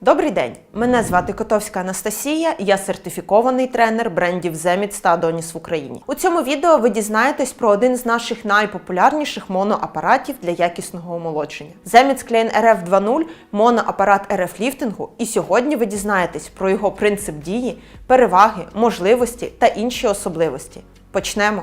Добрий день! Мене звати Котовська Анастасія, я сертифікований тренер брендів Zemits та Adonis в Україні. У цьому відео ви дізнаєтесь про один з наших найпопулярніших моноапаратів для якісного омолодження. Zemits Klein RF 2.0 моноапарат RF ліфтингу, і сьогодні ви дізнаєтесь про його принцип дії, переваги, можливості та інші особливості. Почнемо!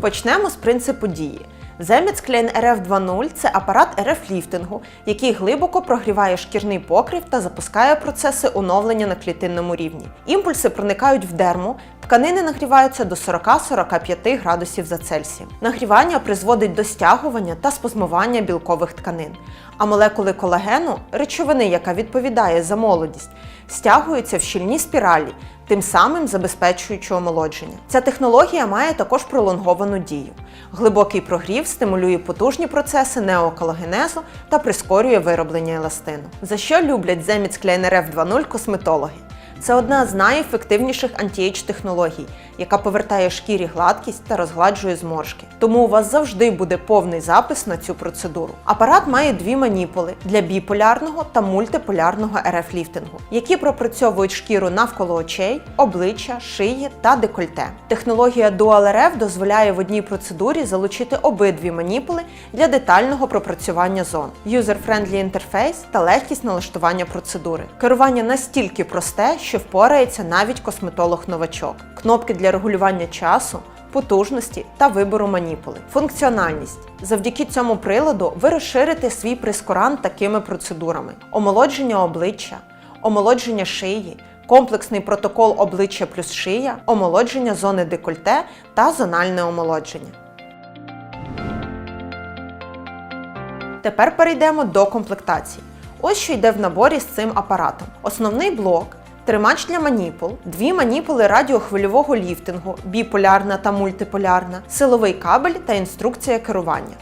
Почнемо з принципу дії. Zemits Klein RF 2.0 – це апарат RF ліфтингу, який глибоко прогріває шкірний покрив та запускає процеси оновлення на клітинному рівні. Імпульси проникають в дерму, тканини нагріваються до 40-45 градусів за Цельсієм. Нагрівання призводить до стягування та спазмування білкових тканин. А молекули колагену, речовини, яка відповідає за молодість, стягуються в щільні спіралі, тим самим забезпечуючи омолодження. Ця технологія має також пролонговану дію. Глибокий прогрів стимулює потужні процеси неоколагенезу та прискорює вироблення еластину. За що люблять Zemits Klein RF 2.0 косметологи? Це одна з найефективніших антіейдж технологій, яка повертає шкірі гладкість та розгладжує зморшки. Тому у вас завжди буде повний запис на цю процедуру. Апарат має дві маніпули для біполярного та мультиполярного РФ ліфтингу, які пропрацьовують шкіру навколо очей, обличчя, шиї та декольте. Технологія Dual RF дозволяє в одній процедурі залучити обидві маніпули для детального пропрацювання зон, юзер-френдлі інтерфейс та легкість налаштування процедури. Керування настільки просте, що впорається навіть косметолог-новачок. Кнопки для регулювання часу, потужності та вибору маніпули. Функціональність. Завдяки цьому приладу ви розширите свій прескурант такими процедурами: омолодження обличчя, омолодження шиї, комплексний протокол обличчя плюс шия, омолодження зони декольте та зональне омолодження. Тепер перейдемо до комплектації. Ось що йде в наборі з цим апаратом. Основний блок, тримач для маніпул, дві маніпули радіохвильового ліфтингу, біполярна та мультиполярна, силовий кабель та інструкція керування.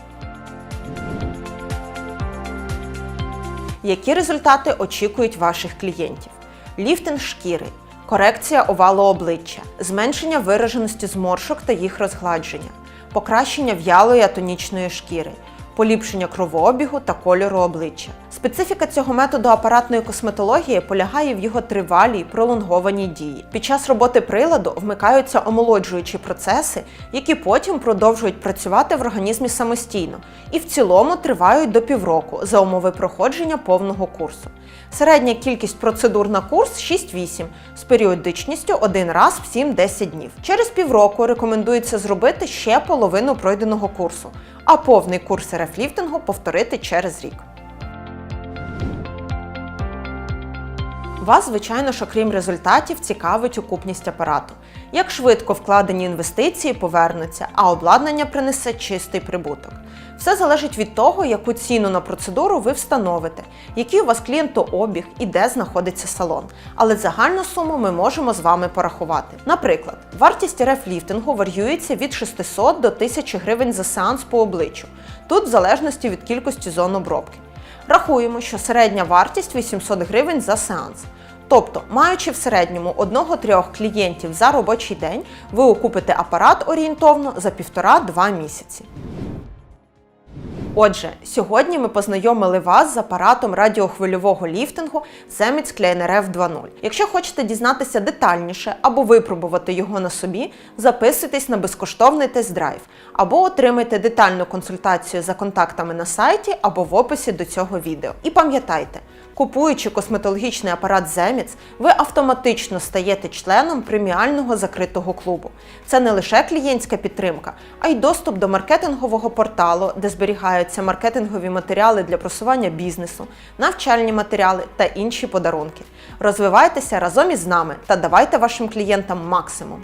Які результати очікують ваших клієнтів? Ліфтинг шкіри, корекція овалу обличчя, зменшення вираженості зморшок та їх розгладження, покращення в'ялої атонічної шкіри, поліпшення кровообігу та кольору обличчя. Специфіка цього методу апаратної косметології полягає в його тривалій пролонгованій дії. Під час роботи приладу вмикаються омолоджуючі процеси, які потім продовжують працювати в організмі самостійно і в цілому тривають до півроку за умови проходження повного курсу. Середня кількість процедур на курс 6-8 з періодичністю один раз в 7-10 днів. Через півроку рекомендується зробити ще половину пройденого курсу, а повний курс рефліфтингу повторити через рік. Вас, звичайно ж, окрім результатів, цікавить окупність апарату. Як швидко вкладені інвестиції повернуться, а обладнання принесе чистий прибуток. Все залежить від того, яку ціну на процедуру ви встановите, який у вас клієнтообіг і де знаходиться салон. Але загальну суму ми можемо з вами порахувати. Наприклад, вартість рефліфтингу варіюється від 600 до 1000 гривень за сеанс по обличчю, тут в залежності від кількості зон обробки. Рахуємо, що середня вартість 800 гривень за сеанс. Тобто, маючи в середньому одного-трьох клієнтів за робочий день, ви окупите апарат орієнтовно за 1,5-2 місяці. Отже, сьогодні ми познайомили вас з апаратом радіохвильового ліфтингу Zemits Klein RF 2.0. Якщо хочете дізнатися детальніше або випробувати його на собі, записуйтесь на безкоштовний тест-драйв або отримайте детальну консультацію за контактами на сайті або в описі до цього відео. І пам'ятайте, Купуючи косметологічний апарат Zemits, ви автоматично стаєте членом преміального закритого клубу. Це не лише клієнтська підтримка, а й доступ до маркетингового порталу, де зберігаються маркетингові матеріали для просування бізнесу, навчальні матеріали та інші подарунки. Розвивайтеся разом із нами та давайте вашим клієнтам максимум.